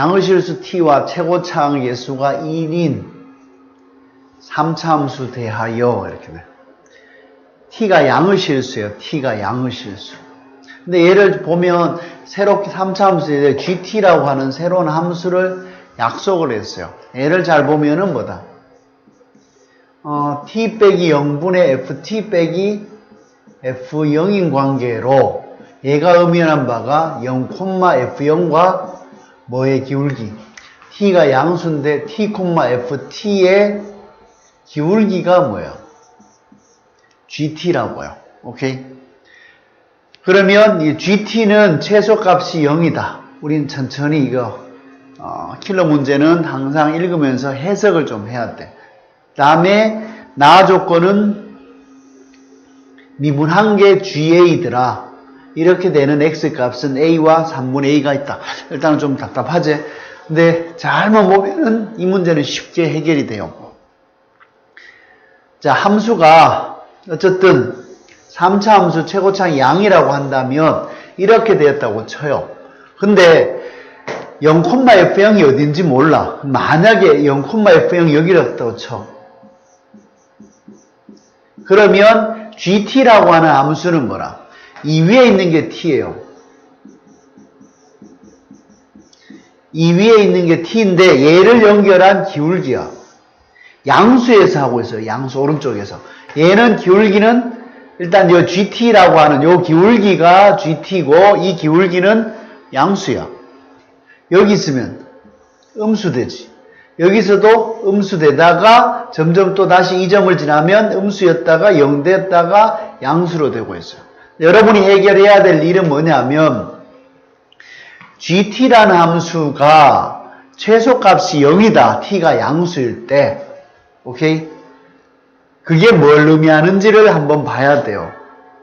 양의실수 t와 최고차항의 수가 1인 3차함수 대하여 이렇게 돼. t가 양의실수예요. t가 양의실수. 근데 얘를 보면 새롭게 3차함수에 gt라고 하는 새로운 함수를 약속을 했어요. 얘를 잘 보면은 뭐다? 어, t 빼기 0분의 ft 빼기 f0인 관계로 얘가 의미하는 바가 0, f0과 뭐의 기울기 t가 양수인데 t, ft의 기울기가 뭐예요? gt라고요. 오케이? 그러면 이 gt는 최소값이 0이다. 우린 천천히 이거 어, 킬러 문제는 항상 읽으면서 해석을 좀 해야 돼. 다음에 나 조건은 미분 한개 GA더라. 이렇게 되는 X 값은 A와 3분의 A가 있다. 일단은 좀 답답하지? 근데 잘만 보면은 이 문제는 쉽게 해결이 돼요. 자, 함수가 어쨌든 3차 함수 최고차항 양이라고 한다면 이렇게 되었다고 쳐요. 근데 0,f0이 어딘지 몰라. 만약에 0,f0 여기라고 쳐. 그러면 gt라고 하는 함수는 뭐라? 이 위에 있는 게 t예요. 이 위에 있는 게 t인데 얘를 연결한 기울기야. 양수에서 하고 있어요. 양수 오른쪽에서. 얘는 기울기는 일단 요 gt라고 하는 요 기울기가 gt고 이 기울기는 양수야. 여기 있으면 음수되지. 여기서도 음수되다가 점점 또 다시 이 점을 지나면 음수였다가 0 됐다가 양수로 되고 있어요. 여러분이 해결해야 될 일은 뭐냐면 gt라는 함수가 최소값이 0이다. t가 양수일 때 오케이? 그게 뭘 의미하는지를 한번 봐야 돼요.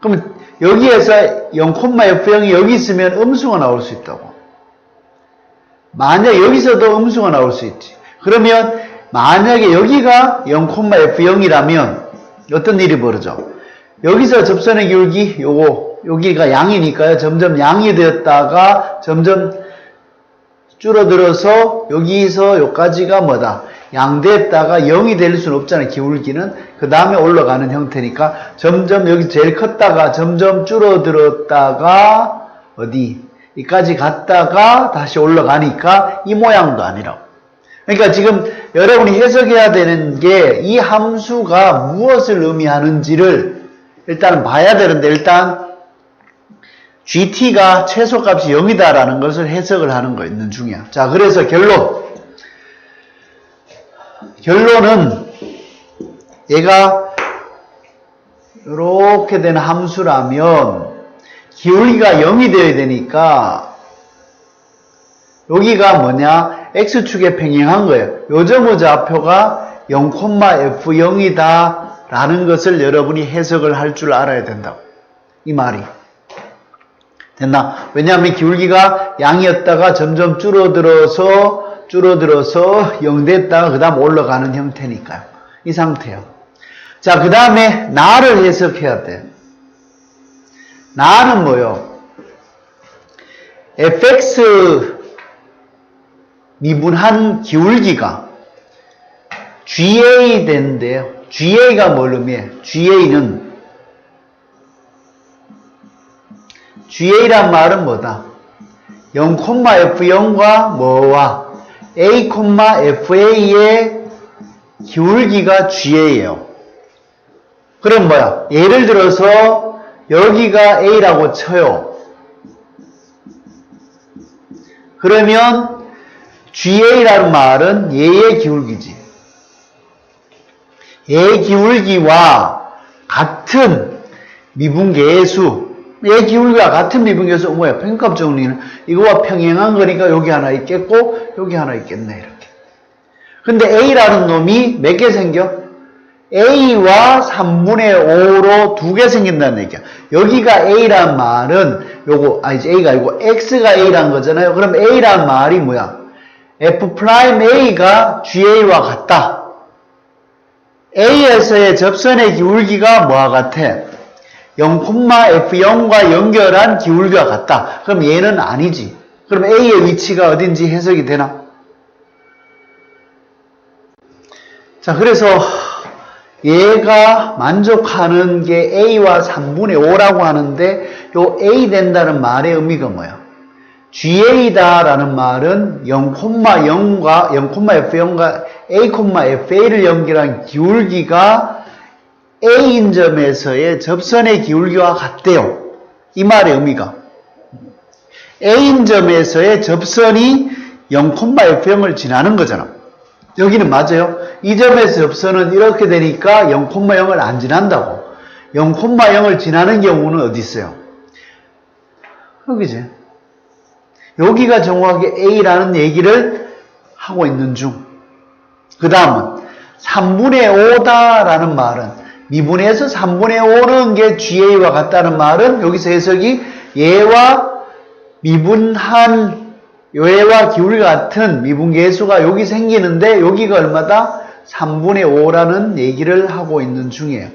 그럼 여기에서 0,f0이 여기 있으면 음수가 나올 수 있다고. 만약 여기서도 음수가 나올 수 있지. 그러면 만약에 여기가 0,f0이라면 어떤 일이 벌어져? 여기서 접선의 기울기 요거 여기가 양이니까요. 점점 양이 되었다가 점점 줄어들어서 여기서 여기까지가 뭐다? 양됐다가 0이 될 수는 없잖아요. 기울기는. 그 다음에 올라가는 형태니까 점점 여기 제일 컸다가 점점 줄어들었다가 어디? 이까지 갔다가 다시 올라가니까 이 모양도 아니라고. 그러니까 지금 여러분이 해석해야 되는 게 이 함수가 무엇을 의미하는지를 일단 봐야 되는데 일단 GT가 최소값이 0이다라는 것을 해석을 하는 거 있는 중이야. 자, 그래서 결론. 결론은 얘가 이렇게 된 함수라면 기울기가 0이 되어야 되니까 여기가 뭐냐? x축에 평행한 거예요. 요점의 좌표가 0,f0이다 라는 것을 여러분이 해석을 할 줄 알아야 된다고. 이 말이. 됐나? 왜냐하면 기울기가 양이었다가 점점 줄어들어서 줄어들어서 0 됐다가 그 다음 올라가는 형태니까요. 이 상태요. 자, 그 다음에 나를 해석해야 돼. 나는 뭐요? fx 미분한 기울기가 GA 된대요. GA가 뭘 의미해? GA는 GA란 말은 뭐다? 0,F0과 뭐와 A, FA의 기울기가 GA예요. 그럼 뭐야? 예를 들어서 여기가 A라고 쳐요. 그러면 GA라는 말은 얘의 기울기지. 얘의 기울기와 같은 미분계수, 얘 기울기와 같은 미분계수 뭐야? 평값 정리는 이거와 평행한 거니까 여기 하나 있겠고 여기 하나 있겠네 이렇게. 근데 A라는 놈이 몇 개 생겨? A와 3분의 5로 두 개 생긴다는 얘기야. 여기가 A란 말은 요거 아니 A가 아니고 X가 A란 거잖아요. 그럼 A란 말이 뭐야? F'A가 GA와 같다. A에서의 접선의 기울기가 뭐와 같아? 0,F0과 연결한 기울기와 같다. 그럼 얘는 아니지. 그럼 A의 위치가 어딘지 해석이 되나? 자, 그래서 얘가 만족하는 게 A와 3분의 5라고 하는데 요 A 된다는 말의 의미가 뭐야? GA다라는 말은 0,0과 0,F0과 A,FA를 연결한 기울기가 A인 점에서의 접선의 기울기와 같대요. 이 말의 의미가. A인 점에서의 접선이 0,F0을 지나는 거잖아. 여기는 맞아요. 이 점에서 접선은 이렇게 되니까 0,0을 안 지난다고. 0,0을 지나는 경우는 어디 있어요? 여기지. 여기가 정확하게 A라는 얘기를 하고 있는 중. 그 다음은 3분의 5다라는 말은 미분에서 3분의 5는 게 GA와 같다는 말은 여기서 해석이 얘와 미분한 얘와 기울기 같은 미분계수가 여기 생기는데 여기가 얼마다? 3분의 5라는 얘기를 하고 있는 중이에요.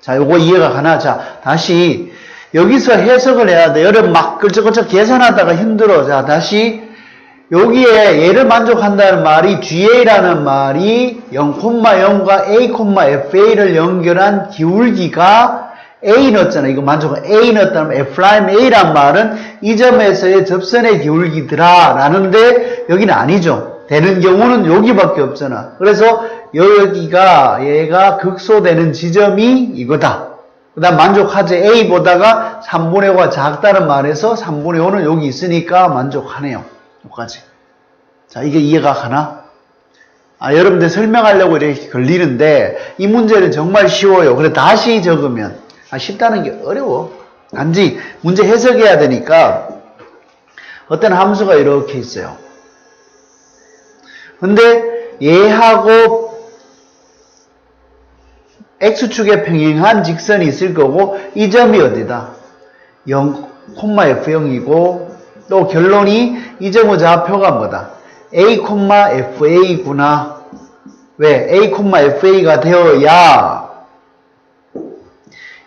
자, 요거 이해가 가나? 자, 다시 여기서 해석을 해야 돼. 여러분 막 끌적끌적 계산하다가 힘들어. 자, 다시 여기에 얘를 만족한다는 말이 GA라는 말이 0,0과 A,FA를 연결한 기울기가 A 넣었잖아. 이거 만족한 A 넣었다면 F'A란 말은 이 점에서의 접선의 기울기더라. 라는데 여기는 아니죠. 되는 경우는 여기밖에 없잖아. 그래서 여기가 얘가 극소되는 지점이 이거다. 그 다음 만족하지 A보다가 3분의 5가 작다는 말에서 3분의 5는 여기 있으니까 만족하네요. 여기까지. 자, 이게 이해가 가나? 아, 여러분들 설명하려고 이렇게 걸리는데 이 문제는 정말 쉬워요. 그래 다시 적으면 아, 쉽다는 게 어려워. 단지 문제 해석해야 되니까 어떤 함수가 이렇게 있어요. 근데 얘하고 x축에 평행한 직선이 있을 거고 이 점이 어디다? 0,f0이고 또 결론이 이 점의 좌표가 뭐다? a, fa구나. 왜? a, fa가 되어야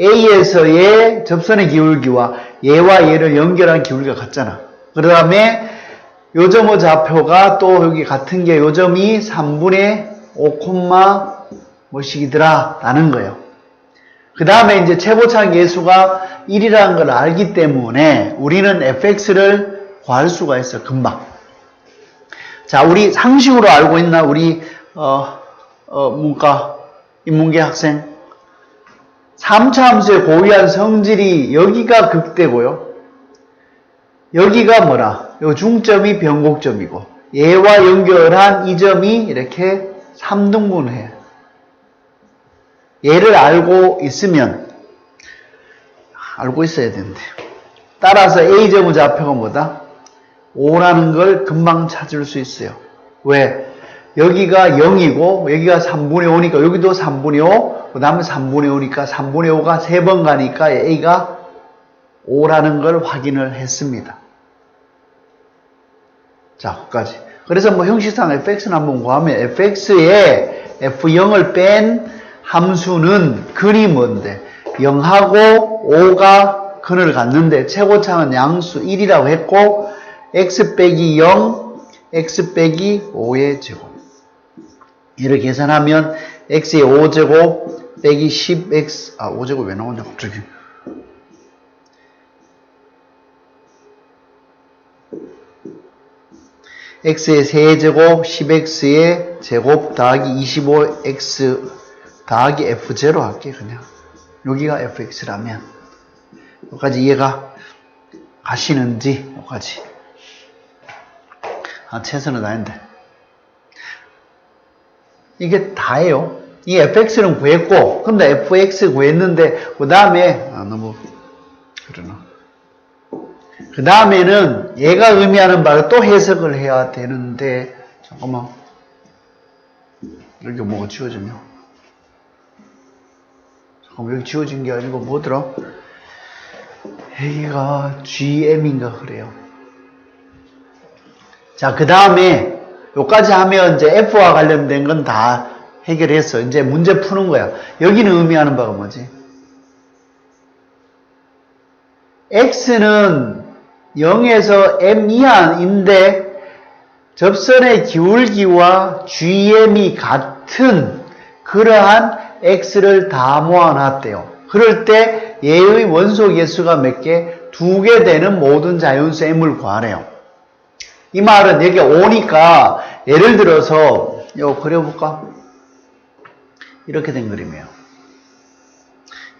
a에서의 접선의 기울기와 얘와 얘를 연결한 기울기가 같잖아. 그 다음에 요 점의 좌표가 또 여기 같은 게 요 점이 3분의 5, 뭐씩이더라 라는 거예요. 그 다음에 이제 최고차항 계수가 1이라는 걸 알기 때문에 우리는 fx를 구할 수가 있어 금방. 자, 우리 상식으로 알고 있나 우리 어, 어, 문과 인문계 학생 3차 함수의 고유한 성질이 여기가 극대고요. 여기가 뭐라? 요 중점이 변곡점이고 얘와 연결한 이 점이 이렇게 3등분해요. 얘를 알고 있으면 알고 있어야 되는데 따라서 A점의 좌표가 뭐다? 5라는 걸 금방 찾을 수 있어요. 왜? 여기가 0이고 여기가 3분의 5니까 여기도 3분의 5, 그 다음에 3분의 5니까 3분의 5가 3번 가니까 A가 5라는 걸 확인을 했습니다. 자, 거기까지. 그래서 뭐 형식상 fx는 한번 구하면 fx에 f0을 뺀 함수는 근이 뭔데? 0하고 5가 근을 갖는데 최고차는 양수 1이라고 했고 x 빼기 0, x 빼기 5의 제곱. 이를 계산하면 x의 5제곱 빼기 10x 아 5제곱 왜 나오냐 갑자기 x의 세제곱 10x의 제곱 더하기 25x 더하기 f0 할게 그냥. 여기가 fx라면. 여기까지 이해가 가시는지 여기까지. 아 최선은 아닌데 이게 다예요. 이 fx는 구했고 근데 fx 구했는데 그 다음에 아 너무 그러나. 그 다음에는 얘가 의미하는 바를 또 해석을 해야 되는데 잠깐만. 여기 뭐가 지워졌냐 잠깐만 여기 지워진 게 아니고 뭐더라 여기가 GM인가 그래요. 자 그 다음에 요까지 하면 이제 F와 관련된 건 다 해결했어 이제 문제 푸는 거야. 여기는 의미하는 바가 뭐지? X는 0에서 m 이하인데 접선의 기울기와 GM이 같은 그러한 x를 다 모아놨대요. 그럴 때 얘의 원소 개수가 몇 개? 두 개 되는 모든 자연수 m을 구하래요. 이 말은 여기 오니까 예를 들어서 이거 그려볼까? 이렇게 된 그림이에요.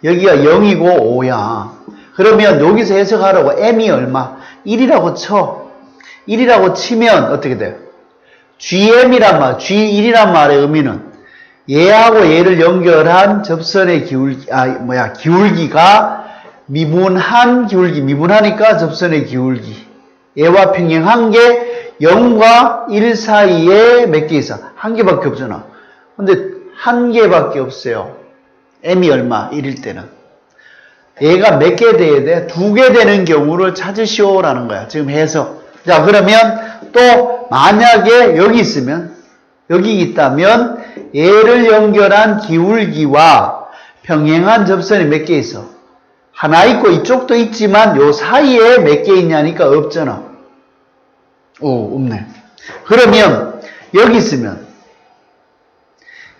여기가 0이고 5야. 그러면 여기서 해석하라고 m이 얼마? 1이라고 쳐. 1이라고 치면 어떻게 돼요? GM이란 말, G1이란 말의 의미는 얘하고 얘를 연결한 접선의 기울기, 아, 뭐야, 기울기가 미분한 기울기, 미분하니까 접선의 기울기. 얘와 평행한 게 0과 1 사이에 몇 개 있어? 한 개밖에 없잖아. 근데 한 개밖에 없어요. m이 얼마? 1일 때는. 얘가 몇 개 돼야 돼? 두 개 되는 경우를 찾으시오라는 거야. 지금 해서. 자, 그러면 또 만약에 여기 있으면, 여기 있다면 얘를 연결한 기울기와 평행한 접선이 몇 개 있어? 하나 있고 이쪽도 있지만 요 사이에 몇 개 있냐니까 없잖아. 오, 없네. 그러면 여기 있으면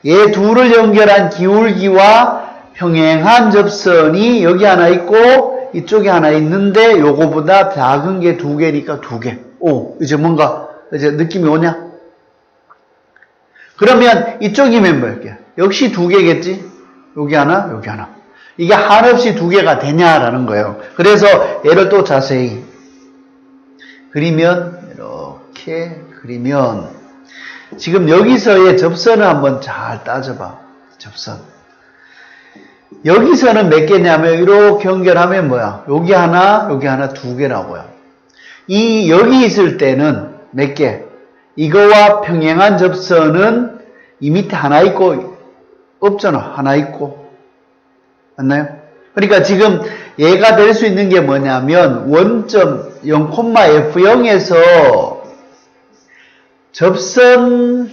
얘 둘을 연결한 기울기와 평행한 접선이 여기 하나 있고 이쪽에 하나 있는데 요거보다 작은 게 두 개니까 두 개. 오, 이제 뭔가 이제 느낌이 오냐? 그러면 이쪽이면 뭐였게? 역시 두 개겠지? 여기 하나, 여기 하나. 이게 한없이 두 개가 되냐라는 거예요. 그래서 얘를 또 자세히 그리면 이렇게 그리면 지금 여기서의 접선을 한번 잘 따져봐. 접선. 여기서는 몇 개냐면 이렇게 연결하면 뭐야? 여기 하나, 여기 하나 두 개라고요. 이 여기 있을 때는 몇 개? 이거와 평행한 접선은 이 밑에 하나 있고 없잖아. 하나 있고. 맞나요? 그러니까 지금 얘가 될 수 있는 게 뭐냐면 원점 0,f0에서 접선과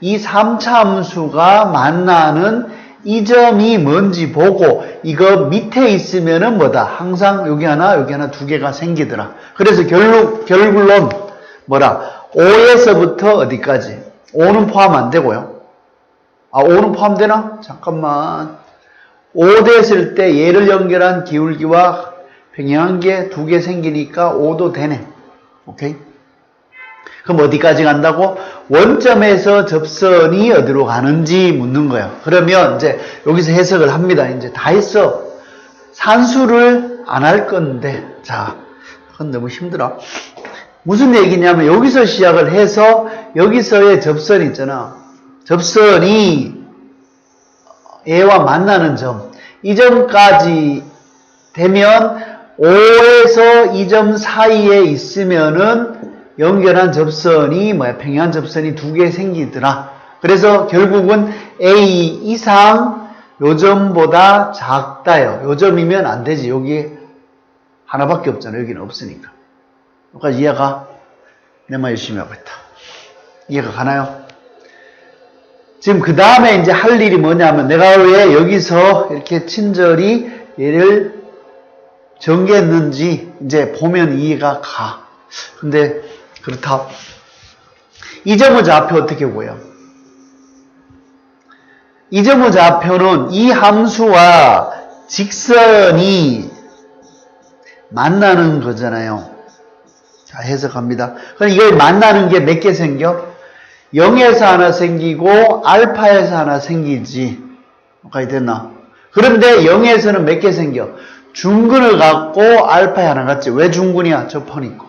이 3차 함수가 만나는 이 점이 뭔지 보고 이거 밑에 있으면은 뭐다? 항상 여기 하나 여기 하나 두 개가 생기더라. 그래서 결국 결국론 뭐라? 5에서부터 어디까지? 5는 포함 안 되고요. 아 5는 포함되나? 잠깐만. 5 됐을 때 얘를 연결한 기울기와 평행한 게두개 생기니까 5도 되네. 오케이? 그럼 어디까지 간다고? 원점에서 접선이 어디로 가는지 묻는 거예요. 그러면 이제 여기서 해석을 합니다. 이제 다 했어. 산수를 안 할 건데, 자, 그건 너무 힘들어. 무슨 얘기냐면 여기서 시작을 해서 여기서의 접선 있잖아. 접선이 얘와 만나는 점. 이 점까지 되면 5에서 이점 사이에 있으면은 연결한 접선이 뭐야? 평행한 접선이 두 개 생기더라. 그래서 결국은 A 이상 요 점보다 작다요. 요 점이면 안 되지. 여기 하나밖에 없잖아. 여기는 없으니까. 여기까지 이해가? 내말 열심히 하고 있다. 이해가 가나요? 지금 그 다음에 이제 할 일이 뭐냐면 내가 왜 여기서 이렇게 친절히 얘를 정리했는지 이제 보면 이해가 가. 근데 그렇다. 이점의 좌표 어떻게 보여? 이점의 좌표는 이 함수와 직선이 만나는 거잖아요. 자, 해석합니다. 그럼 이걸 만나는 게 몇 개 생겨? 0에서 하나 생기고 알파에서 하나 생기지. 가이 됐나? 그런데 0에서는 몇 개 생겨? 중근을 갖고 알파에 하나 갖지. 왜 중근이야? 저 펀이고.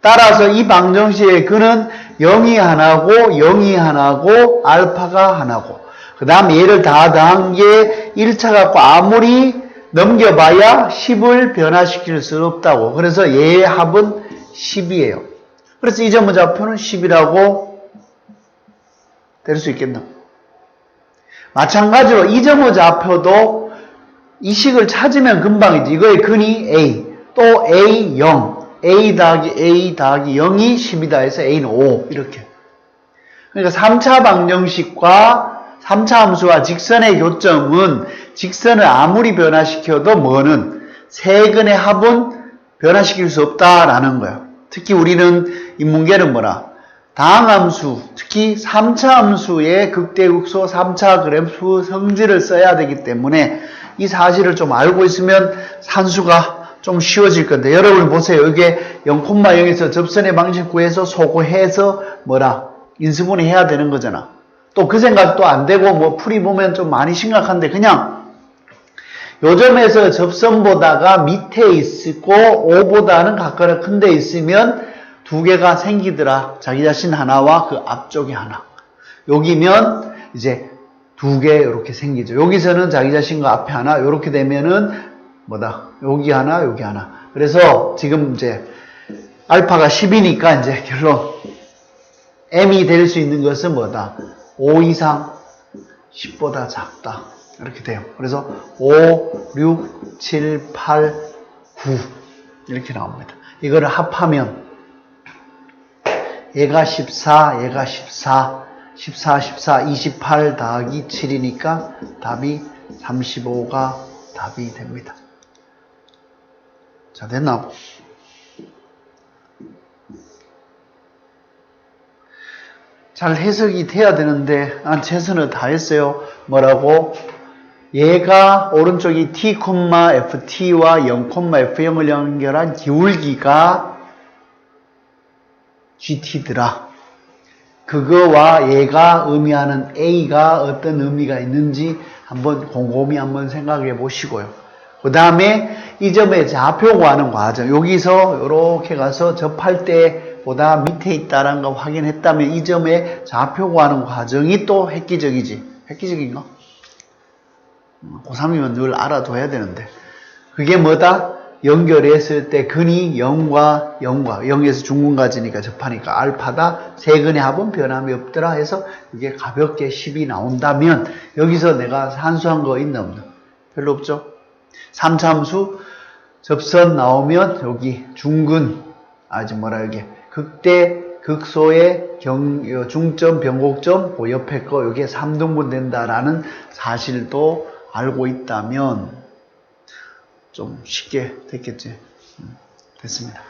따라서 이 방정식의 근은 0이 하나고 0이 하나고 알파가 하나고 그 다음 얘를 다 더한 게 1차 갖고 아무리 넘겨봐야 10을 변화시킬 수 없다고 그래서 얘의 합은 10이에요. 그래서 이 점의 좌표는 10이라고 될 수 있겠나? 마찬가지로 이 점의 좌표도 이 식을 찾으면 금방이지 이거의 근이 A 또 A 0 a 더하기 a 더하기 0이 10이다 해서 a는 5 이렇게. 그러니까 3차 방정식과 3차 함수와 직선의 교점은 직선을 아무리 변화시켜도 뭐는 세근의 합은 변화시킬 수 없다라는 거야. 특히 우리는 인문계는 뭐라? 다항함수, 특히 3차 함수의 극대극소 3차 그래프 성질을 써야 되기 때문에 이 사실을 좀 알고 있으면 산수가 좀 쉬워질 건데 여러분 보세요. 이게 0,0에서 접선의 방식 구해서 소거해서 뭐라 인수분해 해야 되는 거잖아. 또 그 생각도 안 되고 뭐 풀이 보면 좀 많이 심각한데 그냥 요점에서 접선보다가 밑에 있고 5보다는 각각을 큰데 있으면 두 개가 생기더라. 자기 자신 하나와 그 앞쪽에 하나. 여기면 이제 두 개 이렇게 생기죠. 여기서는 자기 자신과 앞에 하나 이렇게 되면은 뭐다. 여기 하나 여기 하나. 그래서 지금 이제 알파가 10이니까 이제 결론 m이 될 수 있는 것은 뭐다. 5 이상 10보다 작다. 이렇게 돼요. 그래서 5, 6, 7, 8, 9 이렇게 나옵니다. 이거를 합하면 얘가 14, 얘가 14, 14, 14, 28 더하기 7이니까 답이 35가 답이 됩니다. 자, 됐나? 잘 해석이 돼야 되는데, 아, 최선을 다했어요. 뭐라고? 얘가 오른쪽이 t, ft와 0,f0을 연결한 기울기가 gt더라. 그거와 얘가 의미하는 a가 어떤 의미가 있는지 한번 곰곰이 한번 생각해 보시고요. 그 다음에 이 점의 좌표 구하는 과정. 여기서 이렇게 가서 접할 때보다 밑에 있다는 거 확인했다면 이 점의 좌표 구하는 과정이 또 획기적이지. 획기적인가? 고3이면 늘 알아둬야 되는데. 그게 뭐다? 연결했을 때 근이 0과 0과 0에서 중근까지니까 접하니까 알파다 세근의 합은 변함이 없더라 해서 이게 가볍게 10이 나온다면 여기서 내가 산수한 거 있나 없나? 별로 없죠? 3참수 접선 나오면 여기 중근 아직 뭐라 이게 극대 극소의 경, 요 중점 변곡점 그 옆에 거 이게 3등분 된다라는 사실도 알고 있다면 좀 쉽게 됐겠지. 음, 됐습니다.